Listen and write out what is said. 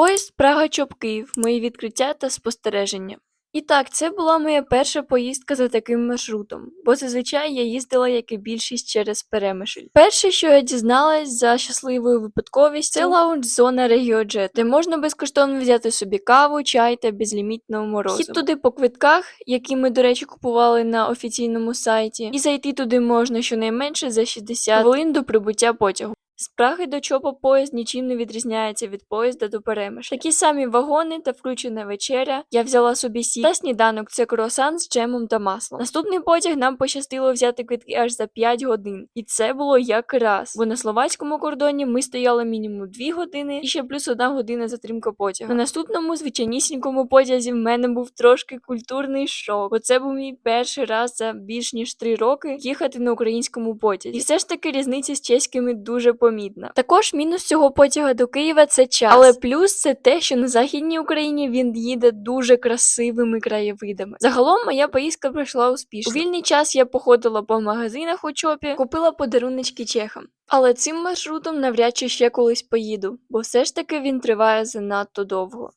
Поїзд Прага Чоп Київ. Мої відкриття та спостереження. І так, це була моя перша поїздка за таким маршрутом, бо зазвичай я їздила, як і більшість, через Перемишль. Перше, що я дізналась за щасливою випадковістю, це лаунж-зона Регіоджет, де можна безкоштовно взяти собі каву, чай та безлімітного морозу. Хід туди по квитках, які ми, до речі, купували на офіційному сайті, і зайти туди можна щонайменше за 60 хвилин до прибуття потягу. З Праги до Чопа поїзд нічим не відрізняється від поїзда до Перемишля. Такі самі вагони та включена вечеря. Я взяла собі сік та сніданок це круасан з джемом та маслом. Наступний потяг нам пощастило взяти квитки аж за 5 годин, і це було якраз. Бо на словацькому кордоні ми стояли мінімум 2 години і ще плюс одна година затримка потягу. На наступному звичайнісінькому потязі в мене був трошки культурний шок, бо це був мій перший раз за більш ніж 3 роки їхати на українському потязі. І все ж таки різниця з чеськими дуже помітна. Також мінус цього потяга до Києва це час. Але плюс це те, що на західній Україні він їде дуже красивими краєвидами. Загалом моя поїздка пройшла успішно. У вільний час я походила по магазинах у чопі, купила подаруночки чехам. Але цим маршрутом навряд чи ще колись поїду, бо все ж таки він триває занадто довго.